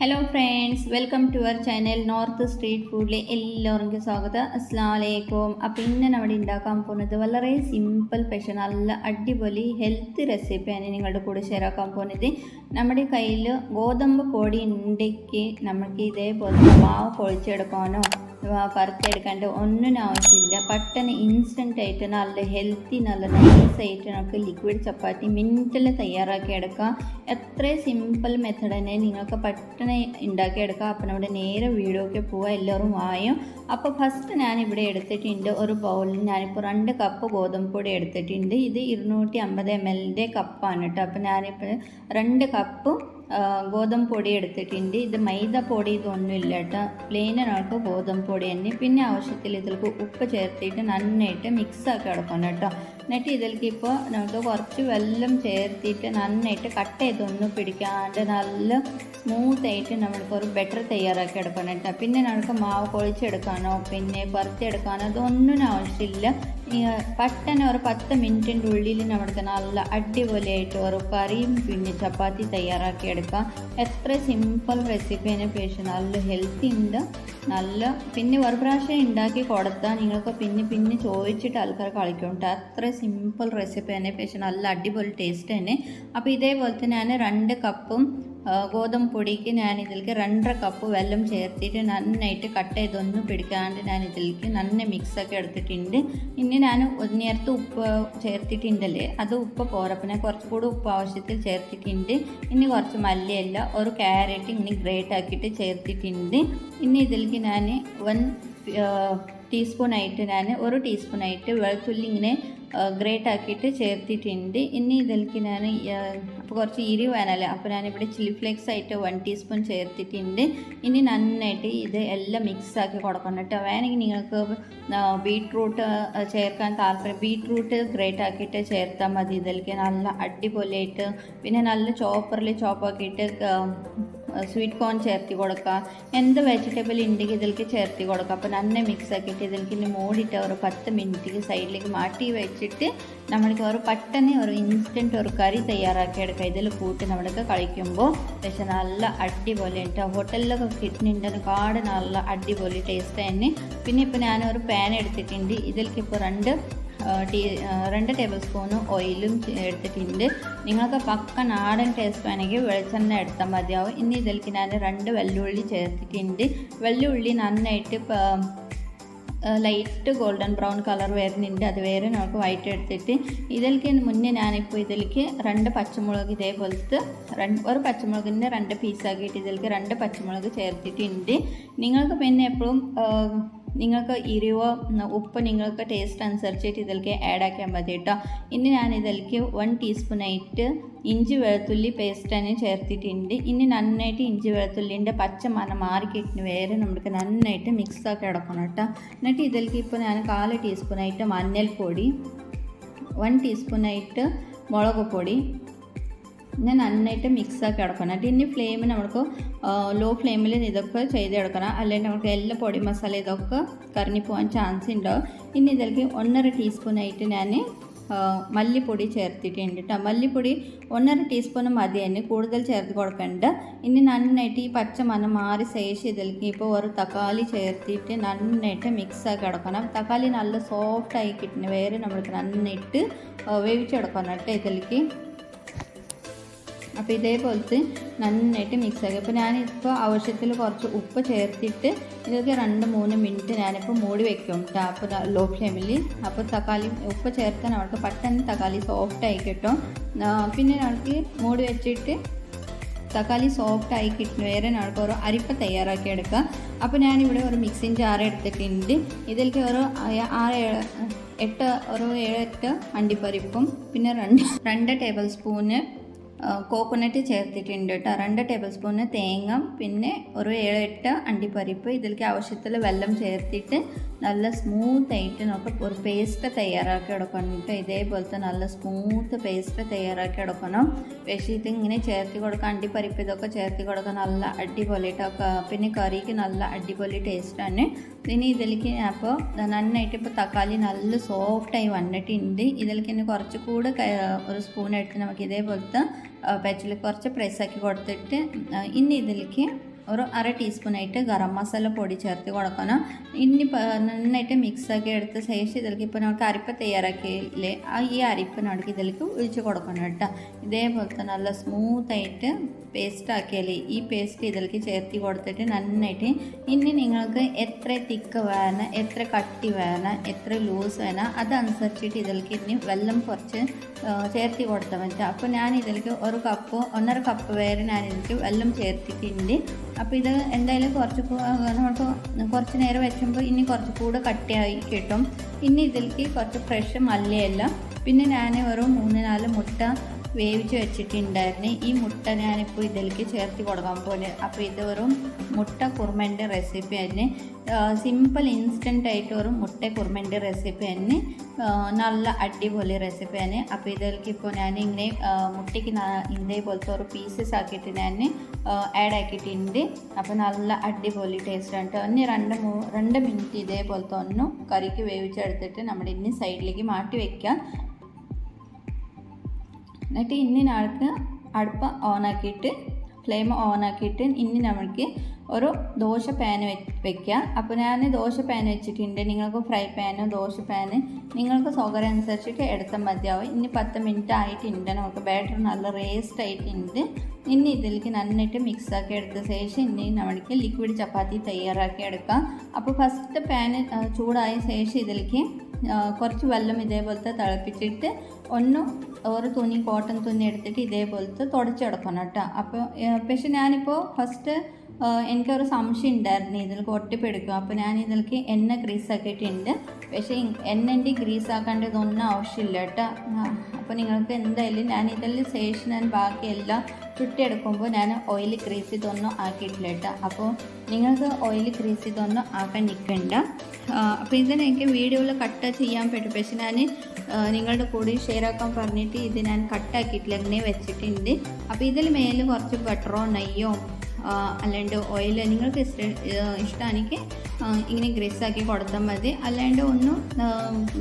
Hello friends welcome to our channel north street ഫുഡിലെ എല്ലാവർക്കും സ്വാഗതം. അസ്സാം വലൈക്കും അപ്പോൾ ഇന്ന് നമ്മൾ ഉണ്ടാക്കാൻ പോകുന്നത് വളരെ സിമ്പിൾ പക്ഷേ നല്ല അടിപൊളി ഹെൽത്ത് റെസിപ്പിയാണ് നിങ്ങളുടെ കൂടെ ഷെയർ ആക്കാൻ പോകുന്നത്. നമ്മുടെ കയ്യിൽ ഗോതമ്പ് പൊടി ഉണ്ടെങ്കിൽ നമുക്ക് ഇതേപോലെ മാവ് പൊളിച്ചെടുക്കാനോ പറുത്തെടുക്കാണ്ട് ഒന്നും ആവശ്യമില്ല. പെട്ടെന്ന് ഇൻസ്റ്റന്റ് ആയിട്ട് നല്ല ഹെൽത്തി നല്ല നൈസ് ആയിട്ട് നമുക്ക് ലിക്വിഡ് ചപ്പാത്തി മിനിറ്റിൽ തയ്യാറാക്കി എടുക്കാം എത്രയും സിമ്പിൾ മെത്തഡ് തന്നെ നിങ്ങൾക്ക് പെട്ടെന്ന് ഉണ്ടാക്കിയെടുക്കാം അപ്പം നമ്മുടെ നേരെ വീഡിയോയ്ക്ക് പോവാം എല്ലാവരും വായും. അപ്പോൾ ഫസ്റ്റ് ഞാനിവിടെ എടുത്തിട്ടുണ്ട് ഒരു ബൗളിൽ ഞാനിപ്പോൾ രണ്ട് കപ്പ് ഗോതമ്പ് പൊടി എടുത്തിട്ടുണ്ട്. ഇത് ഇരുന്നൂറ്റി അമ്പത് എം എല്ലിന്റെ കപ്പാണ് കേട്ടോ. അപ്പോൾ ഞാനിപ്പോൾ രണ്ട് കപ്പ് ഗോതമ്പ് പൊടി എടുത്തിട്ടുണ്ട് ഇത് മൈദ പൊടി ഇതൊന്നുമില്ല കേട്ടോ. പ്ലെയിനാൾക്ക് ഗോതമ്പ് പൊടി തന്നെ. പിന്നെ ആവശ്യത്തിൽ ഇതിലേക്ക് ഉപ്പ് ചേർത്തിട്ട് നന്നായിട്ട് മിക്സ് ആക്കി എടുക്കണം കേട്ടോ. എന്നിട്ട് ഇതിലേക്ക് ഇപ്പോൾ നമുക്ക് കുറച്ച് വെള്ളം ചേർത്തിട്ട് നന്നായിട്ട് കട്ട് ചെയ്തൊന്നും പിടിക്കാണ്ട് നല്ല നമ്മൾക്ക് ഒരു ബെറ്റർ തയ്യാറാക്കി എടുക്കണം കേട്ടോ. പിന്നെ നമുക്ക് മാവ് പൊളിച്ചെടുക്കാനോ പിന്നെ വറുത്തെടുക്കാനോ അതൊന്നും ആവശ്യമില്ല. പെട്ടെന്ന് ഒരു പത്ത് മിനിറ്റിന്റെ ഉള്ളിൽ നമുക്ക് നല്ല അടിപൊളിയായിട്ട് ഒരു കറിയും പിന്നെ ചപ്പാത്തി തയ്യാറാക്കി എടുക്കാം. എത്ര സിമ്പിൾ റെസിപ്പിനെ പേശി. നല്ല ഹെൽത്തി ഉണ്ട്. നല്ല പിന്നെ ഒരു പ്രാവശ്യം ഉണ്ടാക്കി കൊടുത്താൽ നിങ്ങൾക്ക് പിന്നെ പിന്നെ ചോദിച്ചിട്ട് ആൾക്കാർ കളിക്കുന്നുണ്ട് അത്ര സിമ്പിൾ റെസിപ്പി തന്നെ പേശ്. നല്ല അടിപൊളി ടേസ്റ്റ് തന്നെ അപ്പോൾ ഇതേപോലത്തെ ഞാൻ രണ്ട് കപ്പും ഗോതമ്പ് പൊടിക്ക് ഞാൻ ഇതിലേക്ക് രണ്ടര കപ്പ് വെള്ളം ചേർത്തിട്ട് നന്നായിട്ട് കട്ട് ചെയ്തൊന്നും പിടിക്കാണ്ട് ഞാൻ ഇതിലേക്ക് നന്ന മിക്സൊക്കെ എടുത്തിട്ടുണ്ട്. ഇനി ഞാൻ നേരത്ത് ഉപ്പ് ചേർത്തിട്ടുണ്ടല്ലേ അത് ഉപ്പ് പോരപ്പിനെ കുറച്ചുകൂടി ഉപ്പ് ആവശ്യത്തിൽ ചേർത്തിട്ടുണ്ട്. ഇനി കുറച്ച് മല്ലിയല്ല ഒരു ക്യാരറ്റ് ഇങ്ങനെ ഗ്രേറ്റ് ആക്കിയിട്ട് ചേർത്തിട്ടുണ്ട്. ഇനി ഇതിലേക്ക് ഞാൻ വൺ ടീസ്പൂണായിട്ട് ഞാൻ ഒരു ടീസ്പൂണായിട്ട് വെളുത്തുള്ളി ഇങ്ങനെ ഗ്രേറ്റ് ആക്കിയിട്ട് ചേർത്തിട്ടുണ്ട്. ഇനി ഇതിലേക്ക് ഞാൻ അപ്പോൾ കുറച്ച് ഇരി വേണമല്ലേ. അപ്പോൾ ഞാനിവിടെ ചില്ലി ഫ്ലേക്സ് ആയിട്ട് വൺ ടീസ്പൂൺ ചേർത്തിട്ടുണ്ട്. ഇനി നന്നായിട്ട് ഇത് എല്ലാം മിക്സ് ആക്കി കൊടുക്കണം കേട്ടോ. വേണമെങ്കിൽ നിങ്ങൾക്ക് ബീട്രൂട്ട് ചേർക്കാൻ താല്പര്യം ബീട്രൂട്ട് ഗ്രേറ്റ് ആക്കിയിട്ട് ചേർത്താൽ മതി. ഇതിലേക്ക് നല്ല അടിപൊളിയായിട്ട് പിന്നെ നല്ല ചോപ്പറിൽ ചോപ്പാക്കിയിട്ട് സ്വീറ്റ് കോൺ ചേർത്തി കൊടുക്കുക. എന്ത് വെജിറ്റബിൾ ഉണ്ടെങ്കിൽ ഇതിലേക്ക് ചേർത്തി കൊടുക്കുക. അപ്പോൾ നന്നെ മിക്സ് ആക്കിയിട്ട് ഇതിലേക്ക് ഇനി മൂടിയിട്ട് ഒരു പത്ത് മിനിറ്റ് സൈഡിലേക്ക് മാറ്റി വെച്ചിട്ട് നമ്മൾക്ക് ഒരു പെട്ടെന്ന് ഒരു ഇൻസ്റ്റന്റ് ഒരു കറി തയ്യാറാക്കി എടുക്കുക. ഇതിൽ കൂട്ടി നമ്മൾക്ക് കളിക്കുമ്പോൾ പക്ഷേ നല്ല അടിപൊളി ഉണ്ട് ഹോട്ടലിലൊക്കെ കിട്ടുന്നുണ്ടെന്ന് കാട് നല്ല അടിപൊളി ടേസ്റ്റ് തന്നെ. പിന്നെ ഇപ്പോൾ ഞാനൊരു പാൻ എടുത്തിട്ടുണ്ട്. ഇതിലേക്ക് ഇപ്പോൾ രണ്ട് ടീ രണ്ട് ടേബിൾ സ്പൂണ് ഓയിലും എടുത്തിട്ടുണ്ട്. നിങ്ങൾക്ക് പക്ക നാടൻ ടേസ്റ്റ് വേണമെങ്കിൽ വെളിച്ചെണ്ണ എടുത്താൽ മതിയാവും. ഇനി ഇതിലേക്ക് ഞാൻ രണ്ട് വെല്ലുള്ളി ചേർത്തിട്ടുണ്ട്. വെല്ലുള്ളി നന്നായിട്ട് ലൈറ്റ് ഗോൾഡൻ ബ്രൗൺ കളർ വരുന്നുണ്ട്. അത് വേറെ നമുക്ക് വൈറ്റ് എടുത്തിട്ട്. ഇതിലേക്ക് മുന്നേ ഞാനിപ്പോൾ ഇതിലേക്ക് രണ്ട് പച്ചമുളക് ഇതേപോലത്തെ രണ്ട് ഒരു പച്ചമുളകിന്റെ രണ്ട് പീസാക്കിയിട്ട് ഇതിലേക്ക് രണ്ട് പച്ചമുളക് ചേർത്തിട്ടുണ്ട്. നിങ്ങൾക്ക് പിന്നെ എപ്പോഴും നിങ്ങൾക്ക് ഇരുവോ ഉപ്പ് നിങ്ങൾക്ക് ടേസ്റ്റ് അനുസരിച്ചിട്ട് ഇതിലേക്ക് ആഡ് ആക്കിയാൽ മതി കേട്ടോ ഇനി ഞാൻ ഇതിലേക്ക് വൺ ടീസ്പൂണായിട്ട് ഇഞ്ചി വെളുത്തുള്ളി പേസ്റ്റ് തന്നെ ചേർത്തിട്ടുണ്ട്. ഇനി നന്നായിട്ട് ഇഞ്ചി വെളുത്തുള്ളിന്റെ പച്ച മണം മാറിക്കിട്ടിന് വേറെ നമുക്ക് നന്നായിട്ട് മിക്സ് ആക്കി എടുക്കണം കേട്ടോ എന്നിട്ട് ഇതിലേക്ക് ഇപ്പോൾ ഞാൻ കാൽ ടീസ്പൂണായിട്ട് മഞ്ഞൾപ്പൊടി വൺ ടീസ്പൂണായിട്ട് മുളക് പൊടി ഞാൻ നന്നായിട്ട് മിക്സാക്കി എടുക്കണം. എന്നിട്ട് ഇനി ഫ്ലെയിം നമുക്ക് ലോ ഫ്ലെയിമിൽ ഇതൊക്കെ ചെയ്തെടുക്കണം അല്ലെങ്കിൽ നമുക്ക് എല്ലാ പൊടി മസാല ഇതൊക്കെ കറിഞ്ഞു പോകാൻ ചാൻസ് ഉണ്ടാവും ഇനി ഇതിലേക്ക് ഒന്നര ടീസ്പൂണായിട്ട് ഞാൻ മല്ലിപ്പൊടി ചേർത്തിട്ടുണ്ട് കേട്ടോ മല്ലിപ്പൊടി ഒന്നര ടീസ്പൂൺ മതി തന്നെ കൂടുതൽ ചേർത്ത് കൊടുക്കേണ്ട. ഇനി നന്നായിട്ട് ഈ പച്ച മണം മാറി ശേഷം ഇതിലേക്ക് ഇപ്പോൾ ഒരു തക്കാളി ചേർത്തിട്ട് നന്നായിട്ട് മിക്സാക്കി എടുക്കണം. തക്കാളി നല്ല സോഫ്റ്റ് ആയി കിട്ടുന്ന വേറെ നമ്മൾക്ക് നന്നായിട്ട് വേവിച്ചെടുക്കണം കേട്ടോ ഇതിലേക്ക്. അപ്പോൾ ഇതേപോലത്തെ നന്നായിട്ട് മിക്സ് ആക്കി. അപ്പോൾ ഞാനിപ്പോൾ ആവശ്യത്തിൽ കുറച്ച് ഉപ്പ് ചേർത്തിട്ട് ഇതൊക്കെ രണ്ട് മൂന്ന് മിനിറ്റ് ഞാനിപ്പോൾ മൂടി വെക്കും. ടാപ്പ് ലോ. ഫ്ലെയിമിൽ അപ്പോൾ തക്കാളി ഉപ്പ് ചേർത്താൽ അവൾക്ക് പെട്ടെന്ന് തക്കാളി സോഫ്റ്റ് ആയി കിട്ടും. പിന്നെ നമുക്ക് മൂടി വെച്ചിട്ട് തക്കാളി സോഫ്റ്റ് ആയി കിട്ടുന്ന വേറെ നമുക്ക് ഒരു അരിപ്പ തയ്യാറാക്കി എടുക്കാം. അപ്പോൾ ഞാനിവിടെ ഒരു മിക്സിങ് ജാർ എടുത്തിട്ടുണ്ട്. ഇതിലേക്ക് ഒരു ആറ് എട്ട് ഒരു ഏഴെട്ട് അണ്ടിപ്പരിപ്പും പിന്നെ രണ്ട് രണ്ട് ടേബിൾ സ്പൂണ് കോക്കനട്ട് ചേർത്തിട്ടുണ്ട് കേട്ടോ രണ്ട് ടേബിൾ സ്പൂണ് തേങ്ങ പിന്നെ ഒരു ഏഴെട്ട് അണ്ടിപ്പരിപ്പ്. ഇതിലേക്ക് ആവശ്യത്തിൽ വെള്ളം ചേർത്തിട്ട് നല്ല സ്മൂത്ത് ആയിട്ട് നമുക്ക് ഒരു പേസ്റ്റ് തയ്യാറാക്കി എടുക്കണം കേട്ടോ ഇതേപോലത്തെ നല്ല സ്മൂത്ത് പേസ്റ്റ് തയ്യാറാക്കി എടുക്കണം. പക്ഷേ ഇത് ഇങ്ങനെ ചേർത്തി കൊടുക്കുക അണ്ടിപ്പരിപ്പ് ഇതൊക്കെ ചേർത്തി കൊടുക്കുക നല്ല അടിപൊളിയായിട്ട് പിന്നെ കറിക്ക് നല്ല അടിപൊളി ടേസ്റ്റാണ് പിന്നെ ഇതിലേക്ക് അപ്പോൾ നന്നായിട്ട് ഇപ്പോൾ തക്കാളി നല്ല സോഫ്റ്റായി വന്നിട്ടുണ്ട്. ഇതിലേക്ക് ഇനി കുറച്ച് കൂടെ ഒരു സ്പൂൺ എടുത്ത് നമുക്ക് ഇതേപോലത്തെ പെച്ചിൽ കുറച്ച് പ്രൈസാക്കി കൊടുത്തിട്ട് ഇനി ഇതിലേക്ക് ഒരു അര ടീസ്പൂണായിട്ട് ഗരം മസാല പൊടി ചേർത്ത് കൊടുക്കണം. ഇനി നന്നായിട്ട് മിക്സാക്കി എടുത്ത ശേഷം ഇതിലേക്ക് ഇപ്പോൾ നമുക്ക് അരിപ്പ തയ്യാറാക്കിയില്ലേ ആ ഈ അരിപ്പ് നമുക്ക് ഇതിലേക്ക് ഒഴിച്ച് കൊടുക്കണം കേട്ടോ. ഇതേപോലത്തെ നല്ല സ്മൂത്തായിട്ട് പേസ്റ്റ് ആക്കിയാൽ ഈ പേസ്റ്റ് ഇതിലേക്ക് ചേർത്തി കൊടുത്തിട്ട് നന്നായിട്ട് ഇനി നിങ്ങൾക്ക് എത്ര തിക്ക് വേണം എത്ര കട്ടി വേണം എത്ര ലൂസ് വേണം അതനുസരിച്ചിട്ട് ഇതിലേക്ക് ഇനി വെള്ളം കുറച്ച് ചേർത്തി കൊടുത്താൽ മതി അപ്പോൾ ഞാൻ ഇതിലേക്ക് ഒരു കപ്പ് ഒന്നര കപ്പ് വരെ ഞാൻ ഇതിലേക്ക് വെള്ളം ചേർത്തിട്ടുണ്ട്. അപ്പോൾ ഇത് എന്തായാലും കുറച്ച് നമുക്ക് കുറച്ച് നേരം വെച്ചുമ്പോൾ ഇനി കുറച്ച് കൂടെ കട്ടിയായി കിട്ടും. ഇനി ഇതിലേക്ക് കുറച്ച് ഫ്രഷ് മല്ലയല്ല. പിന്നെ ഞാൻ ഒരു മൂന്ന് നാല് മുട്ട വേവിച്ച് വെച്ചിട്ടുണ്ടായിരുന്നു. ഈ മുട്ട ഞാനിപ്പോൾ ഇതിലേക്ക് ചേർത്ത് കൊടുക്കാൻ പോലെ അപ്പോൾ ഇത് വെറും മുട്ട കുറുമന്റെ റെസിപ്പി തന്നെ. സിമ്പിൾ ഇൻസ്റ്റന്റ് ആയിട്ട് ഒരു മുട്ട കുറുമന്റെ റെസിപ്പി തന്നെ. നല്ല അടിപൊളി റെസിപ്പി തന്നെ അപ്പോൾ ഇതിലേക്ക് ഇപ്പോൾ ഞാൻ ഇങ്ങനെ മുട്ടയ്ക്ക് ഇതേപോലത്തെ ഒരു പീസസ് ആക്കിയിട്ട് ഞാൻ ആഡ് ആക്കിയിട്ടുണ്ട്. അപ്പോൾ നല്ല അടിപൊളി ടേസ്റ്റ് ആണ് കേട്ടോ ഇനി രണ്ട് മൂ രണ്ട് മിനിറ്റ് ഇതേപോലത്തെ ഒന്ന് കറിക്ക് വേവിച്ചെടുത്തിട്ട് നമ്മൾ ഇനി സൈഡിലേക്ക് മാറ്റി വയ്ക്കാം എന്നിട്ട് ഇനി അടുപ്പ് ഓണാക്കിയിട്ട് ഫ്ലെയിം ഓണാക്കിയിട്ട് ഇനി നമുക്ക് ഒരു ദോശ പാൻ വെക്കുക അപ്പോൾ ഞാൻ ദോശ പാൻ വെച്ചിട്ടുണ്ട്. നിങ്ങൾക്ക് ഫ്രൈ പാനോ ദോശ പാന് നിങ്ങൾക്ക് സൗകര്യം അനുസരിച്ചിട്ട് എടുത്താൽ മതിയാവും. ഇനി പത്ത് മിനിറ്റ് ആയിട്ടുണ്ട് നമുക്ക്. ബാറ്റർ നല്ല റേസ്റ്റ് ആയിട്ടുണ്ട്. ഇനി ഇതിലേക്ക് നന്നായിട്ട് മിക്സ് ആക്കി എടുത്ത ശേഷം ഇനി നമുക്ക് ലിക്വിഡ് ചപ്പാത്തി തയ്യാറാക്കി എടുക്കാം. അപ്പോൾ ഫസ്റ്റ് പാൻ ചൂടായ ശേഷം ഇതിലേക്ക് കുറച്ച് വെള്ളം ഇതേപോലത്തെ തിളപ്പിച്ചിട്ട് ഒന്ന് ഒരു തുണി കോട്ടൺ തുണി എടുത്തിട്ട് ഇതേപോലത്തെ തുടച്ചെടുക്കണം കേട്ടോ. അപ്പോൾ പക്ഷെ ഞാനിപ്പോൾ ഫസ്റ്റ് എനിക്കൊരു സംശയം ഉണ്ടായിരുന്നു. ഇതിൽ ഒട്ടിപ്പിടിക്കും. അപ്പോൾ ഞാൻ ഇതിലേക്ക് എണ്ണ ഗ്രീസ് ആക്കിയിട്ടുണ്ട് പക്ഷേ എണ്ണന്റെ ഗ്രീസ് ആക്കേണ്ടതൊന്നും ആവശ്യമില്ല കേട്ടോ. അപ്പോൾ നിങ്ങൾക്ക് എന്തായാലും ഞാൻ ഇതിൽ ശേഷം ഞാൻ ബാക്കിയെല്ലാം ചുട്ടിയെടുക്കുമ്പോൾ ഞാൻ ഓയിൽ ഗ്രീസ് ഇതൊന്നും ആക്കിയിട്ടില്ല കേട്ടോ. അപ്പോൾ നിങ്ങൾക്ക് ഓയിൽ ഗ്രീസ് ഇതൊന്നും ആക്കാൻ നിൽക്കണ്ട അപ്പോൾ ഇതിന് എനിക്ക് വീഡിയോയിൽ കട്ട് ചെയ്യാൻ പറ്റും. പക്ഷെ ഞാൻ നിങ്ങളുടെ കൂടെ ഷെയർ ആക്കാൻ പറഞ്ഞിട്ട് ഇത് ഞാൻ കട്ടാക്കിയിട്ടില്ല. ഇങ്ങനെ വെച്ചിട്ടുണ്ട്. അപ്പോൾ ഇതിൽ മേലെ കുറച്ച് ബട്ടറോ നെയ്യോ അല്ലാണ്ട് ഓയിൽ നിങ്ങൾക്ക് ഇഷ്ട ഇഷ്ടമാണെങ്കിൽ ഇങ്ങനെ ഗ്രീസാക്കി കൊടുത്താൽ മതി. അല്ലാണ്ട് ഒന്നും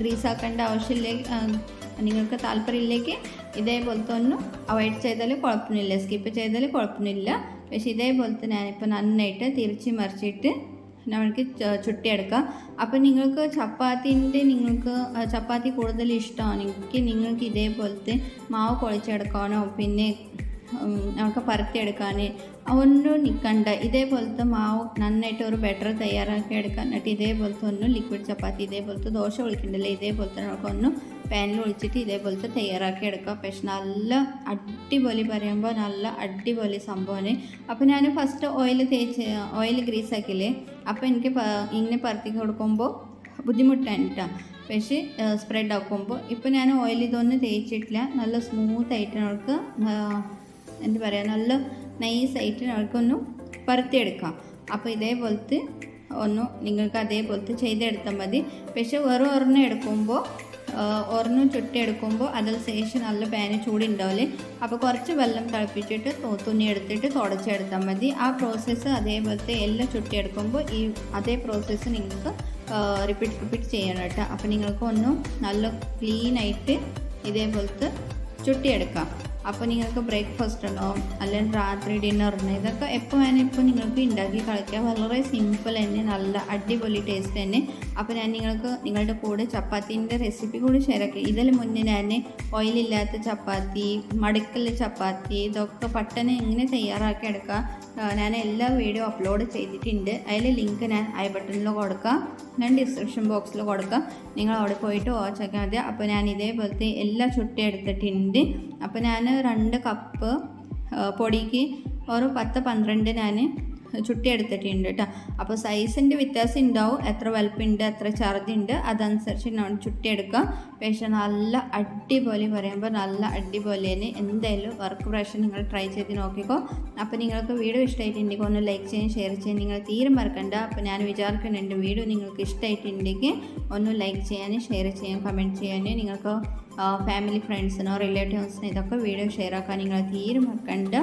ഗ്രീസാക്കേണ്ട ആവശ്യമില്ല നിങ്ങൾക്ക് താല്പര്യമില്ലെങ്കിൽ ഇതേപോലത്തെ ഒന്നും അവോയ്ഡ് ചെയ്താൽ കുഴപ്പമില്ല സ്കിപ്പ് ചെയ്താൽ കുഴപ്പമില്ല പക്ഷേ ഇതേപോലത്തെ ഞാനിപ്പോൾ നന്നായിട്ട് തിരിച്ച് മറിച്ചിട്ട് നമുക്ക് ചുട്ടിയെടുക്കാം. അപ്പോൾ നിങ്ങൾക്ക് ചപ്പാത്തിന്റെ നിങ്ങൾക്ക് ചപ്പാത്തി കൂടുതൽ ഇഷ്ടമാണെങ്കിൽ നിങ്ങൾക്ക് ഇതേപോലത്തെ മാവ് കുഴച്ചെടുക്കാനോ പിന്നെ നമുക്ക് പരത്തിയെടുക്കാൻ ഒന്നും നിൽക്കണ്ട ഇതേപോലത്തെ മാവ് നന്നായിട്ട് ഒരു ബെറ്റർ തയ്യാറാക്കി എടുക്കാനായിട്ട് ഇതേപോലത്തെ ഒന്നും ലിക്വിഡ് ചപ്പാത്തി ഇതേപോലത്തെ ദോശ ഒഴിക്കണ്ടല്ലേ ഇതേപോലത്തെ നമുക്കൊന്നും പാനിൽ ഒഴിച്ചിട്ട് ഇതേപോലത്തെ തയ്യാറാക്കി എടുക്കുക. പക്ഷെ നല്ല അടിപൊളി പറയുമ്പോൾ നല്ല അടിപൊളി സംഭവമാണ്. അപ്പോൾ ഞാൻ ഫസ്റ്റ് ഓയിൽ തേച്ച് ഓയിൽ ഗ്രീസ് ആക്കിയില്ലേ? അപ്പോൾ എനിക്ക് ഇങ്ങനെ പരത്തി കൊടുക്കുമ്പോൾ ബുദ്ധിമുട്ടാണ് പക്ഷേ സ്പ്രെഡ് ആക്കുമ്പോൾ. ഇപ്പോൾ ഞാൻ ഓയിൽ ഇതൊന്നും തേച്ചിട്ടില്ല. നല്ല സ്മൂത്തായിട്ട് നമുക്ക് എന്താ പറയുക നല്ല നൈസായിട്ട് അവർക്കൊന്ന് പരത്തിയെടുക്കാം. അപ്പോൾ ഇതേപോലത്തെ ഒന്ന് നിങ്ങൾക്ക് അതേപോലത്തെ ചെയ്തെടുത്താൽ മതി. പക്ഷെ വെറും ഒരെണ്ണം എടുക്കുമ്പോൾ ഒരെണ്ണം ചുട്ടെടുക്കുമ്പോൾ അതിൽ ശേഷം നല്ല പാന് ചൂടുണ്ടാവില്ലേ അപ്പോൾ കുറച്ച് വെള്ളം തിളപ്പിച്ചിട്ട് തുണി എടുത്തിട്ട് തുടച്ചെടുത്താൽ മതി. ആ പ്രോസസ്സ് അതേപോലത്തെ എല്ലാം ചുട്ടിയെടുക്കുമ്പോൾ ഈ അതേ പ്രോസസ്സ് നിങ്ങൾക്ക് റിപ്പീറ്റ് റിപ്പീറ്റ് ചെയ്യണം കേട്ടോ. അപ്പോൾ നിങ്ങൾക്ക് ഒന്നും നല്ല ക്ലീനായിട്ട് ഇതേപോലത്തെ ചുട്ടിയെടുക്കാം. അപ്പോൾ നിങ്ങൾക്ക് ബ്രേക്ക്ഫാസ്റ്റ് ഉണ്ടോ? അല്ലെങ്കിൽ രാത്രി ഡിന്നറിന് ഇതൊക്കെ എപ്പോൾ വേണേൽ ഇപ്പോൾ നിങ്ങൾക്ക് ഉണ്ടാക്കി കളിക്കാം. വളരെ സിമ്പിൾ തന്നെ നല്ല അടിപൊളി ടേസ്റ്റ് തന്നെ. അപ്പോൾ ഞാൻ നിങ്ങൾക്ക് നിങ്ങളുടെ കൂടെ ചപ്പാത്തീന്റെ റെസിപ്പി കൂടി ഷെയർ ആക്കി. ഇതിൽ മുന്നേ ഞാൻ ഓയിലില്ലാത്ത ചപ്പാത്തി മടുക്കൽ ചപ്പാത്തി ഇതൊക്കെ പെട്ടെന്ന് എങ്ങനെ തയ്യാറാക്കി എടുക്കുക ഞാൻ എല്ലാ വീഡിയോ അപ്ലോഡ് ചെയ്തിട്ടുണ്ട്. അതിൽ ലിങ്ക് ഞാൻ ഐ ബട്ടണിൽ കൊടുക്കാം. ഞാൻ ഡിസ്ക്രിപ്ഷൻ ബോക്സിൽ കൊടുക്കാം. നിങ്ങൾ അവിടെ പോയിട്ട് വാച്ച് ആക്കിയാൽ മതി. അപ്പോൾ ഞാൻ ഇതേപോലത്തെ എല്ലാ ചുട്ടി എടുത്തിട്ടുണ്ട്. അപ്പോൾ ഞാൻ രണ്ട് കപ്പ് പൊടിക്ക് ഒരു പത്ത് പന്ത്രണ്ട് ഞാൻ ചുട്ടി എടുത്തിട്ടുണ്ട് കേട്ടോ അപ്പോൾ സൈസിന്റെ വ്യത്യാസം ഉണ്ടാവും. എത്ര വലുപ്പമുണ്ട് എത്ര ചാർജ് ഉണ്ട് അതനുസരിച്ച് നമ്മൾ ചുട്ടിയെടുക്കാം പക്ഷേ നല്ല അടിപൊളി പറയുമ്പോൾ നല്ല അടിപൊളി തന്നെ. എന്തായാലും വർക്ക് പ്രാവശ്യം നിങ്ങൾ ട്രൈ ചെയ്ത് നോക്കിക്കോ. അപ്പോൾ നിങ്ങൾക്ക് വീഡിയോ ഇഷ്ടമായിട്ടുണ്ടെങ്കിൽ ഒന്ന് ലൈക്ക് ചെയ്യാൻ ഷെയർ ചെയ്യാൻ നിങ്ങൾ തീരെ മറക്കണ്ട. അപ്പോൾ ഞാൻ വിചാരിക്കുന്നുണ്ട് വീഡിയോ നിങ്ങൾക്ക് ഇഷ്ടമായിട്ടുണ്ടെങ്കിൽ ഒന്ന് ലൈക്ക് ചെയ്യാൻ ഷെയർ ചെയ്യാൻ കമന്റ് ചെയ്യാൻ നിങ്ങൾക്ക് ഫാമിലി ഫ്രണ്ട്സിനോ റിലേറ്റീവ്സിനോ ഇതൊക്കെ വീഡിയോ ഷെയർ ആക്കാൻ നിങ്ങൾ തീരെ മറക്കണ്ട.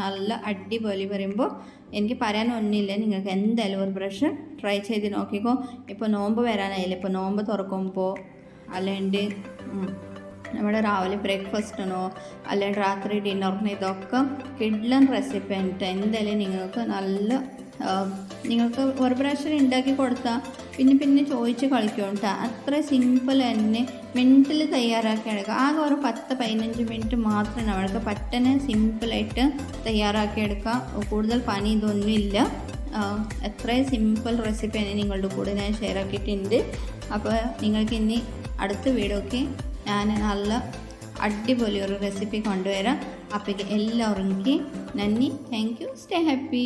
നല്ല അടിപൊളി പറയുമ്പോൾ എനിക്ക് പറയാനൊന്നുമില്ല നിങ്ങൾക്ക് എന്തായാലും ഒരു ബ്രഷ് ട്രൈ ചെയ്ത് നോക്കിക്കോ. ഇപ്പോൾ നോമ്പ് വരാനായില്ല? ഇപ്പോൾ നോമ്പ് തുറക്കുമ്പോൾ അല്ലെങ്കിൽ നമ്മുടെ രാവിലെ ബ്രേക്ക്ഫാസ്റ്റിനോ അല്ലെങ്കിൽ രാത്രി ഡിന്നറിനോ ഇതൊക്കെ കിഡ്ലൻ റെസിപ്പി ആയിട്ട്. എന്തായാലും നിങ്ങൾക്ക് നല്ല നിങ്ങൾക്ക് ഒരു പ്രാവശ്യം ഉണ്ടാക്കി കൊടുത്താൽ പിന്നെ പിന്നെ ചോദിച്ച് കളിക്കും കേട്ടോ അത്ര സിമ്പിൾ തന്നെ മിനിറ്റിൽ തയ്യാറാക്കി എടുക്കുക ആകെ ഒരു പത്ത് പതിനഞ്ച് മിനിറ്റ് മാത്രം അവൾക്ക് പട്ടനെ സിമ്പിളായിട്ട് തയ്യാറാക്കി എടുക്കാം കൂടുതൽ പണി ഇതൊന്നും ഇല്ല എത്ര എത്രയും സിമ്പിൾ തന്നെ നിങ്ങളുടെ കൂടെ ഞാൻ ഷെയർ ആക്കിയിട്ടുണ്ട്. അപ്പോൾ നിങ്ങൾക്ക് ഇനി അടുത്ത വീഡിയോക്ക് ഞാൻ നല്ല അടിപൊളി ഒരു റെസിപ്പി കൊണ്ടുവരാം. അപ്പോഴേക്ക് എല്ലാവർക്കും നന്ദി. Thank you stay happy